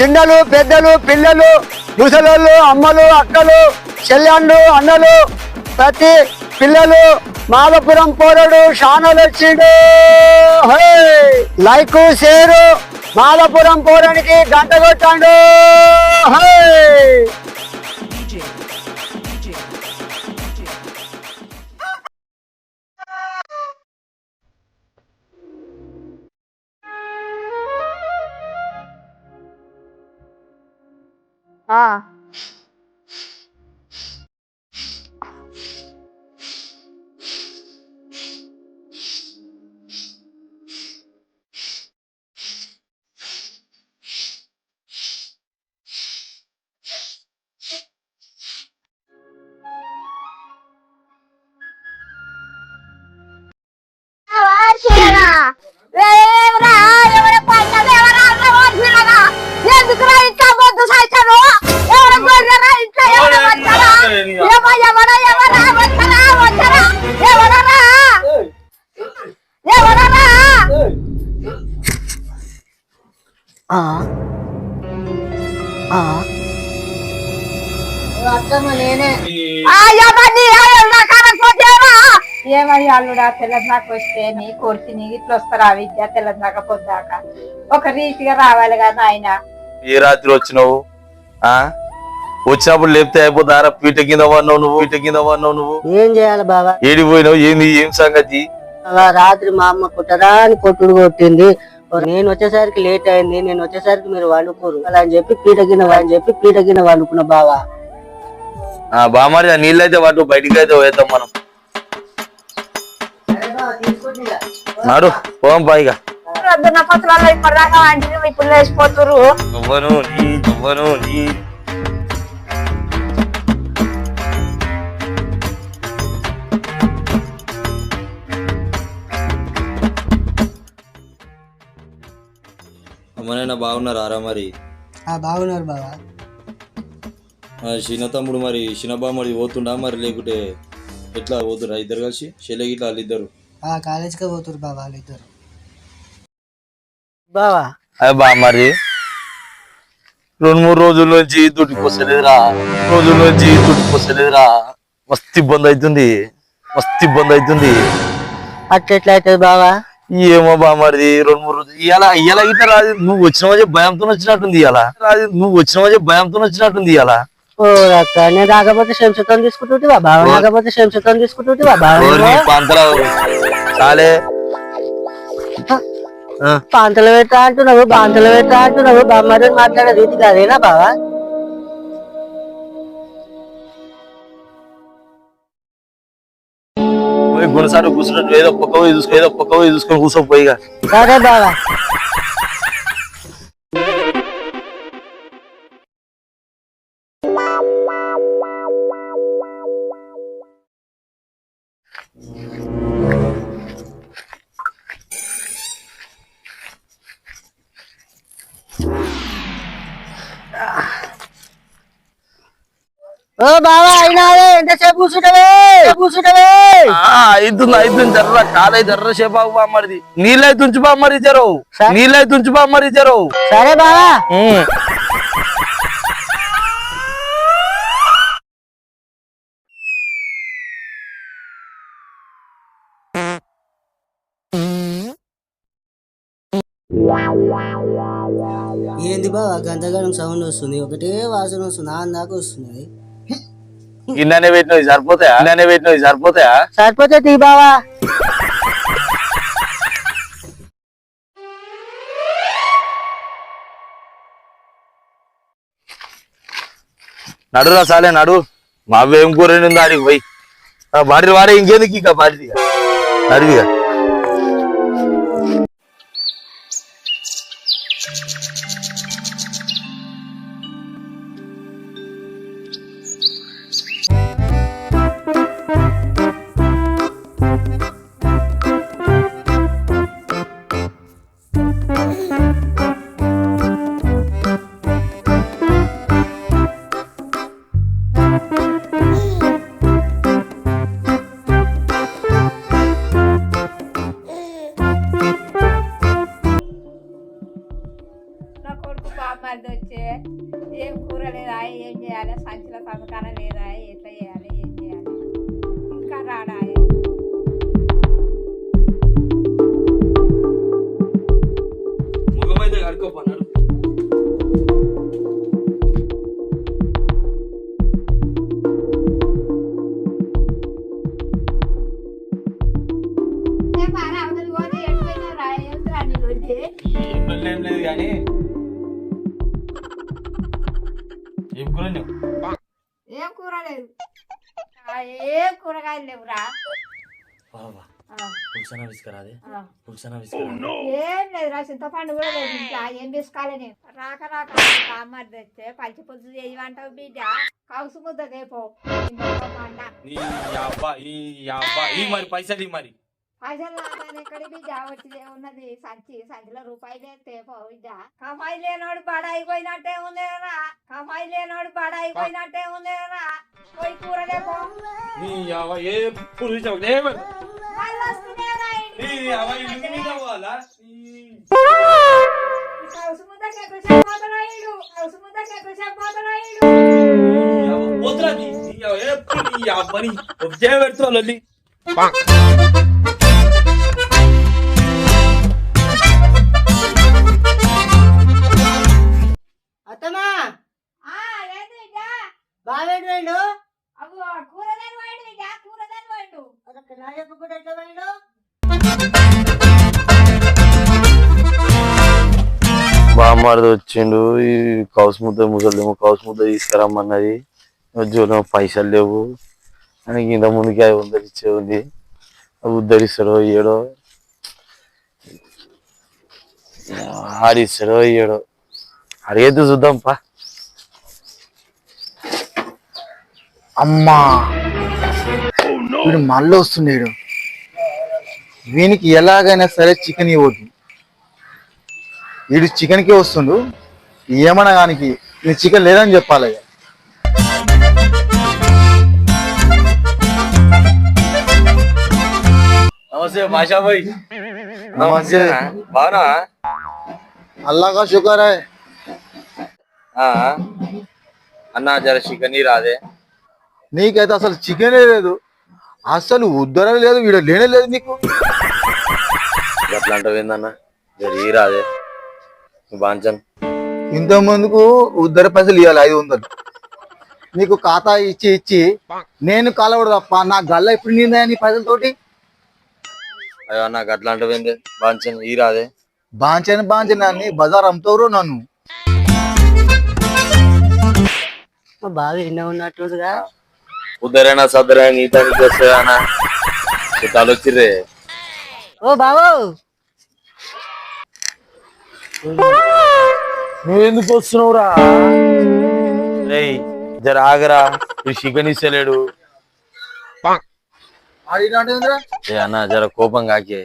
చిన్నలు పెద్దలు పిల్లలు ముసలోళ్ళు అమ్మలు అక్కలు చెల్లెళ్ళు అన్నలు ప్రతి పిల్లలు మాధపురం పోరడు షానలు వచ్చిండు. హే! లైక్ షేరు మాలపురం పోరడికి గంట కొట్టాడు. 啊。啊，我要了。ఏమయ్య అల్లుడా తెల్లదాకా వస్తే నీ కొడుకు నీ ఇట్లా వస్తారా? విద్య తెల్లదాకా పొద్దాక ఒక రీతిగా రావాలి కదా ఆయన ఏ రాత్రి వచ్చినావు? ఆ? వచ్చినప్పుడు లేపితే అయిపోతారా? పీట కింద పడినావు నువ్వు? పీట కింద పడినావు నువ్వు? ఏం చేయాలి బాబా? ఏడిపోయినావు ఏంది? ఏం సంగతి? బాబా, రాత్రి మా అమ్మ కుట్టరా అని కొట్టుడు కొట్టింది. నేను వచ్చేసరికి లేట్ అయింది. నేను వచ్చేసరికి మీరు వండుకోరు. అలా అని చెప్పి పీట కింద అని చెప్పి పీట కింద వండుకున్న బావా. ఆ బామారి నీళ్ళైతే వాటి బయటికి అయితే వేద్దాం మనం. నాడు పోం పైగా పొద్దున్న పత్రాల్లో ఇప్పటిదాకా వంటి ఇప్పుడు లేచిపోతురు నువ్వను నీ నువ్వను నీ. అమ్మనైనా బాగున్నారు ఆరా మరి? బాగున్నారు బావా. ఆ చిన్న తమ్ముడు మరి చిన్నబా మరి పోతుండా మరి లేకుంటే ఎట్లా పోతురా ఇద్దరు కలిసి? చెల్లె గిట్ల వాళ్ళిద్దరు? ఆ కాలేజీకి పోతురు బావా వాళ్ళిద్దరు. బావా? బా మరి. రెండు మూడు రోజుల నుంచి దుడ్డిపోసలేదురా రోజుల నుంచి దుడ్డిపోసలేదురా మస్తు ఇబ్బంది అవుతుంది మస్తు ఇబ్బంది అవుతుంది అవుతుంది బావా? ఏమో బా మరిది రెండు మూడు రోజులు. ఇవాళ ఇవాళ గిట్ల రాదు. నువ్వు వచ్చిన రోజే భయంతో వచ్చినట్టుంది ఇవాళ రాదు. నువ్వు వచ్చిన రోజే భయంతో వచ్చినట్టుంది ఇవాళ ఓ అక్క నేను రాకపోతే శంసతం తీసుకుంటుంటివా? బావా రాకపోతే శంసతం తీసుకుంటుంటివా? బావా ఓరి ఆ, పాంతలు పెట్టా అంటున్నావు బాంతలు పెట్టా అంటున్నావు. బామ్మని మాట్లాడే రీతి కాదేనా బావా? గుణసారి కూర్చున్నట్టు ఏదో పోయి చూసుకో ఏదో పోయి చూసుకొని కూర్చోపోయిగా సరే బావా. జర్ర కాలై జర్ర సేపాకు నీళ్ళై తుంచి. నీళ్ళై తుంచి సరే బావా. ఏంది బావా గంటగానం సౌండ్ వస్తుంది. ఒకటే వాసన వస్తుంది ఆ దాకా వస్తుంది. గిన్నెనే పెట్టినవి సరిపోతాయా? గిన్నెనే పెట్టినవి సరిపోతాయా? సరిపోతే తీ బావా. నడురా సాలే నడు. మా ఏం కూర ఉంది ఆడికి పోయి. బాడి వాడే ఇంకెందుకు ఇక బాడిదిగా నడివిగా పులుసన విసుకరాదే. పులుసన విసుకరాదే? ఏం లేదురా చింతపండు కూడా లేదు ఇంట్లో. ఏం తీసుకోవాలి రాక రాక కామర్ తెస్తే పచ్చి పులుసు చేయమంటావు బిడ్డ. కౌసు ముద్ద దేపో నీ అబ్బా ఈ అబ్బా ఈ మరి పైసలు ఈ మరి. పైసలు రాగానే ఎక్కడి బిడ్డ వచ్చి ఉన్నది సంచి సంచిలో రూపాయలే తేపో బిడ్డ కమాయి లేనోడు బడాయిపోయినట్టే ఉందేరా కమాయి లేనోడు బడాయిపోయినట్టే ఉందేరా పోయి కూర లేపో నీ అవ్వ ఏ పులుసు ఏమని మళ్ళీ వస్తున్నారా బామ్మడిది వచ్చిండు ఈ కౌసు ముద్ద ముసలేమో కౌసు ముద్ద తీసుకురమ్మన్నది. జోలో పైసలు లేవు. ఆయనకి ఇంత ముందుకి అవి ఉద్ధరించే ఉంది. అవి ఉద్ధరిస్తాడో ఇయ్యడో. ఆడిస్తాడో ఇయ్యడో. అడిగేది చూద్దాం పా. అమ్మా! వీడు మళ్ళీ వస్తున్నాడు వీనికి ఎలాగైనా సరే చికెన్ ఇవ్వద్దు. వీడు చికెన్కే వస్తుండు. ఏమన్నా గానికి నేను చికెన్ లేదని చెప్పాలి. నమస్తే భాషా భాయ్ నమస్తే. బాగా అల్లాగా షుకర్ అన్న జర చికెన్ రాదే నీకైతే అసలు చికెనే లేదు. అసలు ఉద్దరం లేదు వీడు లేనే లేదు నీకు. ఎట్లా అంటావు ఏందన్న? జర ఈ రాదే బాంచన్ ఇంత ముందుకు ఉద్దర పైసలు ఇవ్వాలి ఐదు వందలు. నీకు ఖాతా ఇచ్చి ఇచ్చి నేను కాలవడు తప్ప నా గల్ల ఎప్పుడు నిందా నీ పైసలతోటి? అయ్యో నాకు అట్లా అంటావు ఏంది? బాంచన్ ఈ రాదే. బాంచని బాంచని అని బజార్ అమ్ముతారు నన్ను? మా బావ ఎన్న ఉన్నట్టుగా ఉద్దరైనా సద్దరైనా చుట్టాలు వచ్చిర్రే. ఓ బావు! నువ్వెందుకు వస్తున్నావురా? రేయ్ జర ఆగరా. చికెన్ ఇస్తలేడు అన్న జర కోపం కాకే.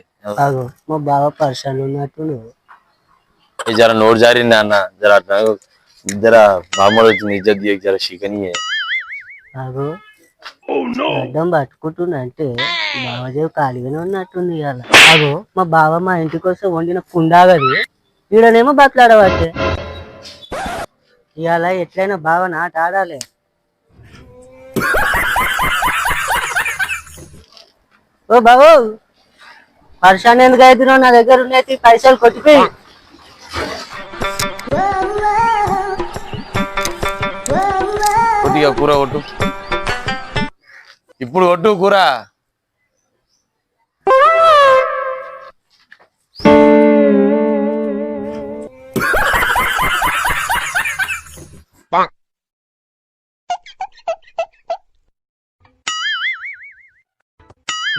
మా బావ పర్సన్ ఉన్నట్టు ఏ జర నోరు జారింది అన్న? జర అట్లా జర మామూలు వచ్చింది ఇజ్జత్ జర చికెన్ అడ్డం పట్టుకుంటున్నా అంటే బావదేవి ఖాళీగానే ఉన్నట్టుంది ఇవాళ. ఆగో మా బావ మా ఇంటికి వస్తే వండిన పుండాగది ఈడనేమో బతలాడవచ్చు. ఇవాళ ఎట్లయినా బావ నాట ఆడాలి. ఓ బాబు పర్షాన్ ఎందుకు అవుతున్నావు నా దగ్గర ఉన్నాయి పైసలు కొట్టిపోయి. కొద్దిగా కూర కొట్టు. ఇప్పుడు కొట్టు కూర.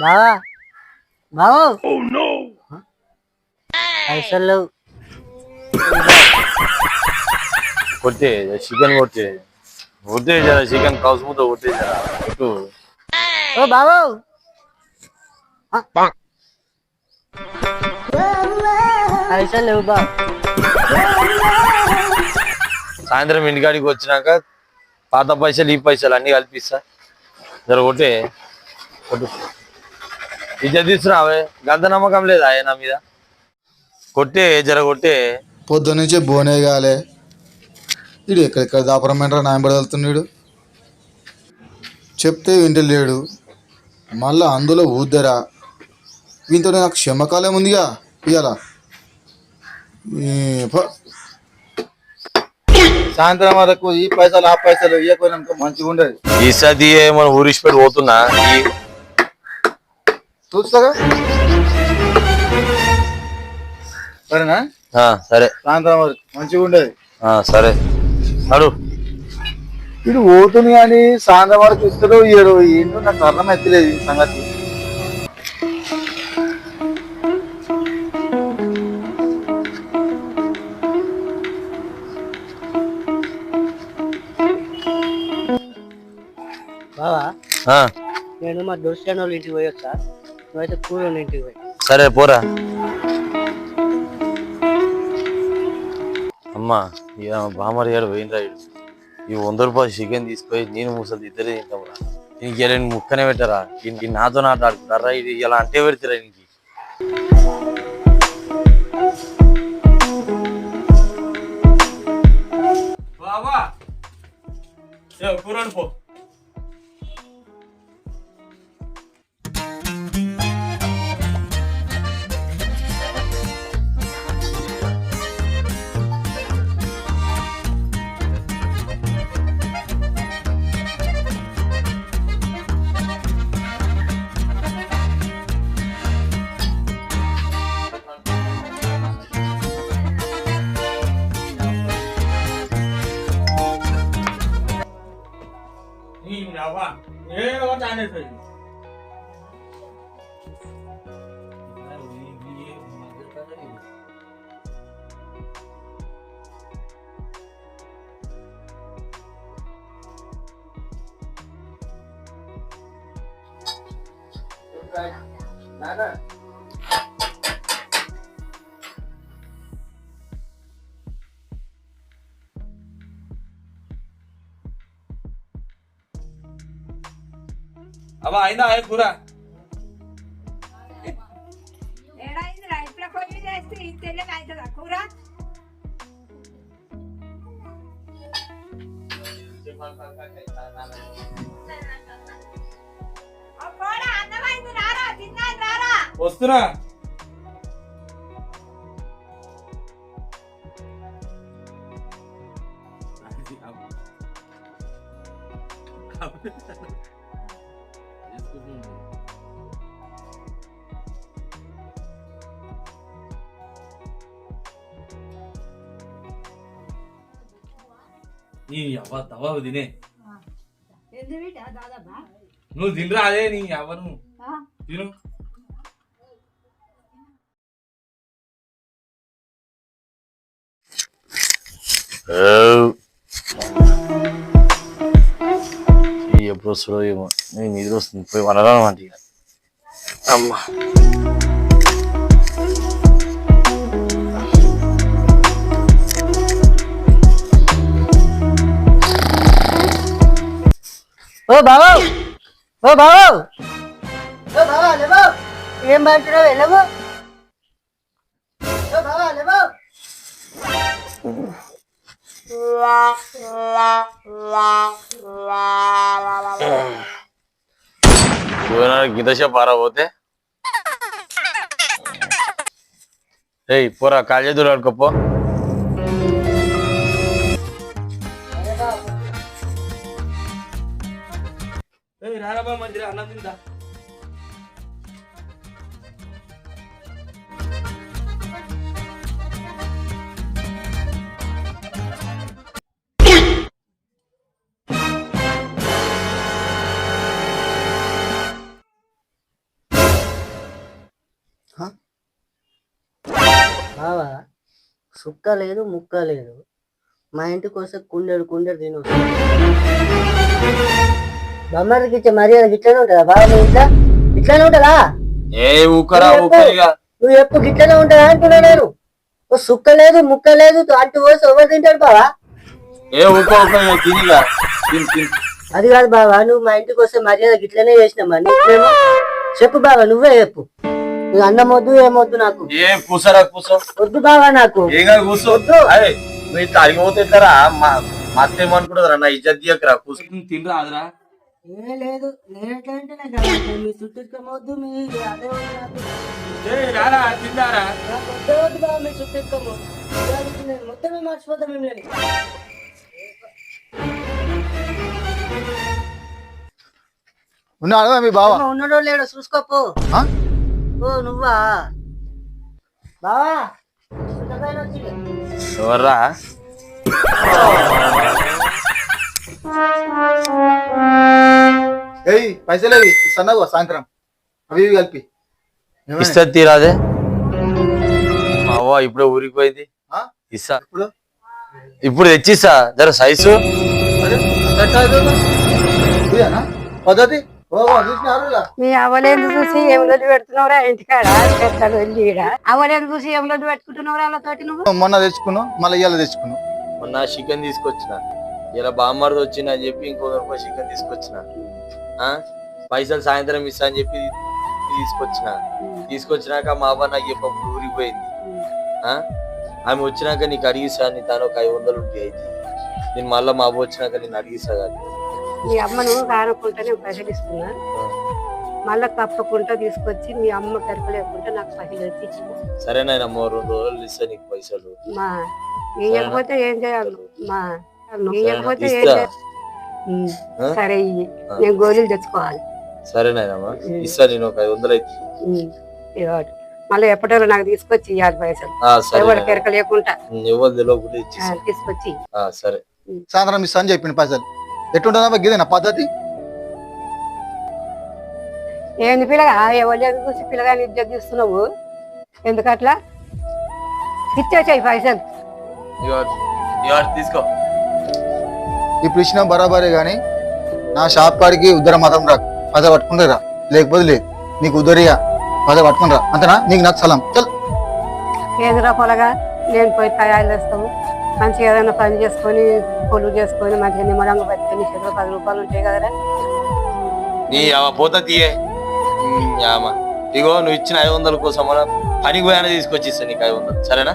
బావా? బావు? పైసలు. లేవు కొట్టే చికెన్ కొట్టే కొట్టే జర చికెన్ కొట్టే జర కొట్టు. ఓ బాబు పైసలు లేవు సాయంత్రం ఇంటికాడికి వచ్చినాక పాత పైసలు ఈ పైసలు అన్ని కల్పిస్తా. జర కొట్టే. కొట్టు. ఇజ్జ తీసుకురావే గంత నమ్మకం లేదా ఆయన మీద? కొట్టే జర కొట్టే. పొద్దు నుంచి బోనే కాలే. వీడు ఎక్కడెక్కడ దాపరమంటారా? నాయబడి వెళ్తున్నాడు చెప్తే వింటలేడు మళ్ళా అందులో ఊద్దరా? వీంతో నాకు క్షమకాలం ఉందిగా ఇవాళ సాయంత్రం వరకు ఈ పైసలు ఆ పైసలు ఇవ్వకపోయినాక మంచిగా ఉండదు ఈసారి ఏమో ఊరిసిపెట్టి పోతున్నా. ఈ- చూస్తాగా సరేనా? సరే. సాయంత్రం వరకు. మంచిగా ఉండదు. ఆ, సరే. అడు ఇది పోతుంది కానీ సాయంత్రం వరకు ఇస్తాడు ఏడు ఏంటో నాకు అర్థం ఎత్తలేదు ఈ సంగతి. బావా? నేను మా దోస్తాను వాళ్ళ ఇంటికి పోయొచ్చా నువ్వైతే కూర వాళ్ళ ఇంటికి పోయి. సరే పోరా. అమ్మా ఇక బామర్ గారు పోయినరా. ఈ వంద రూపాయలు చికెన్ తీసుకొని నేను ముసలి ఇద్దరే తింటాంరా దీనికి ఇలా నేను ముక్కనే పెట్టరా. దీనికి నాతో నాట ఆడుకుంటారా ఇది ఇలా అంటే పెడతారా దీనికి బాబా పో అవ్వ అయిందా అయ్యే కూర ఏడైందిరా ఇట్లా పొయ్యి చేస్తే వస్తున్నా. నీ అవ్వ తవ్వ తినే నువ్వు తినరా అదే నీ అవ్వను. తిను. ఎప్పుడు వస్తుందో ఏమో. నేను నిద్ర వస్తుంది పోయి వనరా అంటే. అమ్మా. ఓ బావా! ఓ బావా! ఓ ఏం పడుతున్నావు వెళ్ళవు. ఏమైనా గింతసేపు ఆరబోతే ఏయ్ పోరా కాళ్ళేదురు ఆడుకోపో ఏయ్ రారాబా మందిరా అన్నం తిందా సుక్క లేదు ముక్క లేదు. మా ఇంటికి వస్తే కుండెడు కుండెడు తిను బొమ్మడికి ఇచ్చే మర్యాద ఇట్లనే ఉంటుందా? మీ ఇంట్లో? ఇట్లనే ఉంటుందా? ఏ ఊకరా ఊకరిగా. నువ్వు ఎప్పుడు గిట్లనే ఉంటుందా అంటున్నా నేను? ఓ సుక్క లేదు ముక్క లేదు అంటు పోసి ఎవరు తింటాడు బావా? ఏ ఊక తినిగా అది కాదు బావా నువ్వు మా ఇంటికి వస్తే మర్యాద గిట్లనే చేసినామా నీకేమో? చెప్పు బావా నువ్వే చెప్పు. అన్నం వద్దు ఏమొద్దు నాకు? ఏ కూసరా కూసో? వద్దు బావా నాకు. ఏం కాదు కూర్చో అరే నువ్వు ఇట్లా మా మా అత్త ఏమనుకుంటుందిరా నా ఇజ్జత్ తీయకరా కూసు. తినరా అదిరా ఏ లేదు నేనేంటంటే నాకు అసలు మీ చుట్టూ మీ అదే ఉంది నాకు. ఏ రారా తిందారా? నాకు వద్దే వద్దు బావ మీ చుట్టూ నేను మొత్తమే మర్చిపోతా మిమ్మల్ని. ఉన్నాడు మీ బావ? ఉన్నాడో లేడో చూసుకోపో. ఆ? ఓ నువ్వా? బావా ఎవర్రా? ఏయ్ పైసలు అవి ఇస్తున్నావు సాయంత్రం. అవి ఇవి కలిపి? ఇస్తా తీరాదే. అవ్వ ఇప్పుడే ఊరికి పోయింది. ఆ? ఇస్తా. ఇప్పుడు? ఇప్పుడు తెచ్చిస్తా. జర సైజు. అరే. ఇదేనా పద్ధతి. మీ అవలేందు చూసి ఏం లొల్లి పెడుతున్నావురా ఇంటికాడ ఈడ. చూసి ఏం లొల్లి పెట్టుకుంటున్నావురా వాళ్ళతోటి నువ్వు? మొన్న తెచ్చుకున్నావు మళ్ళీ ఇవాళ తెచ్చుకున్నావు మొన్న చికెన్ తీసుకొచ్చిన. ఇలా బామ్మర్ది వచ్చింది అని చెప్పి ఇంకో రూపాయి చికెన్ తీసుకొచ్చిన. ఆ? పైసలు సాయంత్రం ఇస్తా అని చెప్పి తీసుకొచ్చిన. తీసుకొచ్చినాక మా అవ్వ నాకు చెప్పప్పుడు ఊరికి పోయింది ఆ? ఆమె వచ్చినాక నీకు అడిగిస్తా నీ తను ఒక ఐదు వందలు ఉంటాయి. అయితే నేను మళ్ళీ మా అవ్వ వచ్చినాక నేను అడిగిస్తా కానీ. మీ అమ్మను కానుకుంటేనే పైసలు ఇస్తున్నా మళ్ళా తప్పకుండా తీసుకొచ్చి మీ అమ్మ కరుపు లేకుండా నాకు ఇచ్చిన సరేనైనా రెండు రోజులు ఇస్తా నీకు పైసలు. మా ఇయ్యకపోతే ఏం చేయాలి? మా ఇయ్యకపోతే ఏం. చేయాలి? సరే. నేను గోళీలు తెచ్చుకోవాలి. సరేనాయనమ్మా ఇస్తా నేను ఒక ఐదు వందలు అయితే. ఉమ్, ఇవ్వాలి మళ్ళీ ఎప్పటిలో నాకు తీసుకొచ్చి ఇవ్వాలి పైసలు? లేకుండా. ఎవరు ఆ, ఇచ్చేసి. తీసుకొచ్చి. ఆ, సరే. సాయంత్రం ఇస్తా అని చెప్పిండు పైసలు. ఎట్టుంటుందా గిదేనా పద్ధతి? ఏంది పిల్లగా? ఎవరు చూసి పిల్లగాని ఇద్దరు తీస్తున్నావు? ఎందుకట్లా? ఇచ్చేసాయి పైసలు. తీసుకో. ఇప్పుడు ఇచ్చిన బరాబరే కానీ నా షాప్ కాడికి ఉద్దర మాత్రం రా. పద పట్టుకుంటే రా. లేకపోతే లేదు. నీకు ఉద్దరియా పద పట్టుకుని రా. అంతేనా? నీకు నాకు సలాం. చల్. ఏదిరా పొలగా? నేను పోయి తయారు చేస్తాము మంచిగా ఏదైనా పని చేసుకొని పొలు చేసుకొని మంచిగా నిమ్మలంగా బతికొని చేతిలో పది రూపాయలు ఉంటాయి కదరా నీ పోత తీయే. ఇగో నువ్వు ఇచ్చిన ఐదు వందల కోసం పనికి పోయినా తీసుకొచ్చి నీకు ఐదు వందలు. సరేనా?